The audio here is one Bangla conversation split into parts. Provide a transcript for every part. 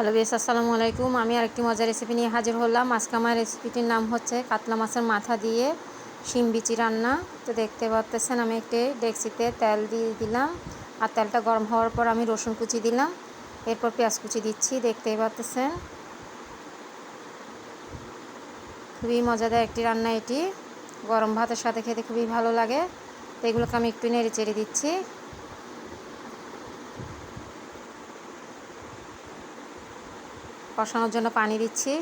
হ্যালো বেশ আসসালামু আলাইকুম। আমি আরেকটি মজার রেসিপি নিয়ে হাজির হলাম। আজকে আমার রেসিপিটির নাম হচ্ছে কাতলা মাছের মাথা দিয়ে শিম বিচি রান্না। তো দেখতে পাচ্তেছেন আমি একটি ডেক্সিতে তেল দিয়ে দিলাম। আর তেলটা গরম হওয়ার পর আমি রসুন কুচি দিলাম। এরপর পেঁয়াজ কুচি দিচ্ছি, দেখতেই পাচ্তেছেন খুবই মজাদার একটি রান্না এটি। গরম ভাতের সাথে খেতে খুবই ভালো লাগে। তো এগুলোকে আমি একটু নেড়ে চেড়ে দিচ্ছি। কষানোর জন্য পানি দিচ্ছি।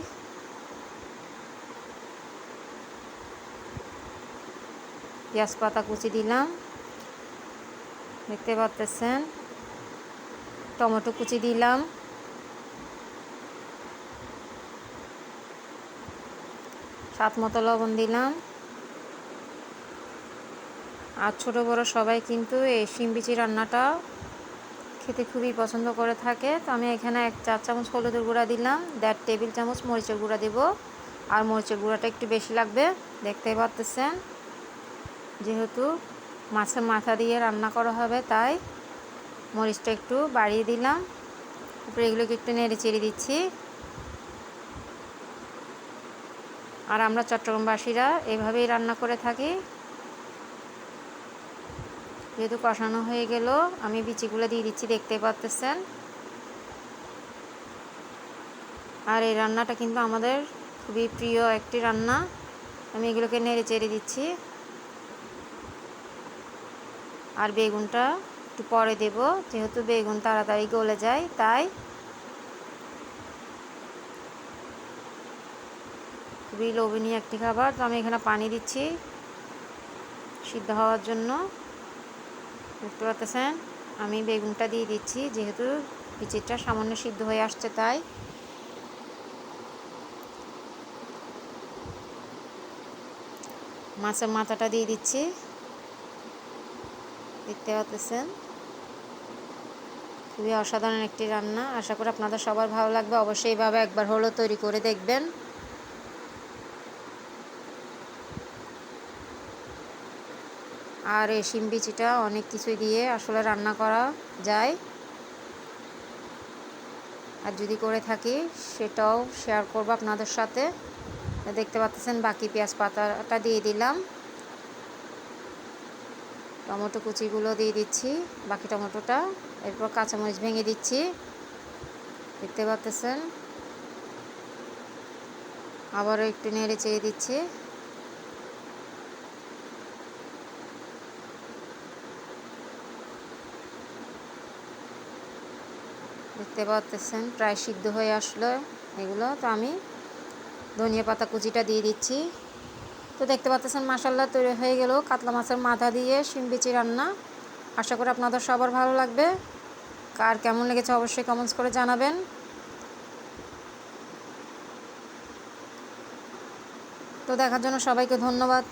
পেঁয়াজ পাতা কুচি দিলাম। দেখতে পাচ্তেছেন টমেটো কুচি দিলাম। সাত মতো লবণ দিলাম। আর ছোটো বড়ো সবাই কিন্তু এই শিম বিচি রান্নাটা খেতে খুবই পছন্দ করে থাকে। তো আমি এখানে এক চার চামচ হলুদের গুঁড়া দিলাম, দেড় টেবিল চামচ মরিচের গুঁড়া দেব। আর মরিচের গুঁড়াটা একটু বেশি লাগবে, দেখতেই পারতেছেন। যেহেতু মাছের মাথা দিয়ে রান্না করা হবে, তাই মরিচটা একটু বাড়িয়ে দিলাম। উপরে এগুলোকে একটু নেড়ে চেড়ে দিচ্ছি। আর আমরা চট্টগ্রামবাসীরা এভাবেই রান্না করে থাকি। যেহেতু কষানো হয়ে গেল, আমি বিচিগুলো দিয়ে দিচ্ছি, দেখতে পাচ্তেছেন আর এই রান্নাটা কিন্তু আমাদের খুবই প্রিয় একটি রান্না। আমি এগুলোকে নেড়ে চেড়ে দিচ্ছি। আর বেগুনটা একটু পরে দেব, যেহেতু বেগুন তাড়াতাড়ি গলে যায়, তাই খুবই লোভনীয় একটি খাবার। তো আমি এখানে পানি দিচ্ছি সিদ্ধ হওয়ার জন্য। দেখতে পাচ্ছেন আমি বেগুনটা দিয়ে দিচ্ছি, যেহেতু বিচিটা সামান্য সিদ্ধ হয়ে আসছে তাই। মাছের মাথাটা দিয়ে দিচ্ছি। দেখতে পাচ্ছেন? খুবই অসাধারণ একটি রান্না। আশা করি আপনাদের সবার ভালো লাগবে। অবশ্যই এইভাবে একবার হলেও তৈরি করে দেখবেন। আর এই শিম বিচিটা অনেক কিছু দিয়ে আসলে রান্না করা যায়। আর যদি করে থাকি, সেটাও শেয়ার করব আপনাদের সাথে। দেখতে পাচ্ছেন বাকি পেঁয়াজ পাতাটা দিয়ে দিলাম। টমেটো কুচিগুলো দিয়ে দিচ্ছি, বাকি টমেটোটা। এরপর কাঁচামরিচ ভেঙে দিচ্ছি। দেখতে পাচ্ছেন? আবারও একটু নেড়ে চেড়ে দিচ্ছি। দেখতে পাচ্ছেন, প্রায় সিদ্ধ হয়ে আসলো এগুলো। তো আমি ধনিয়া পাতা কুচিটা দিয়ে দিচ্ছি। তো দেখতে পাচ্ছেন মাসাল্লা তৈরি হয়ে গেল। কাতলা মাছের মাথা দিয়ে শিম বিচি রান্না। আশা করি আপনাদের সবার ভালো লাগবে। কার কেমন লেগেছে অবশ্যই কমেন্টস করে জানাবেন। তো দেখার জন্য সবাইকে ধন্যবাদ।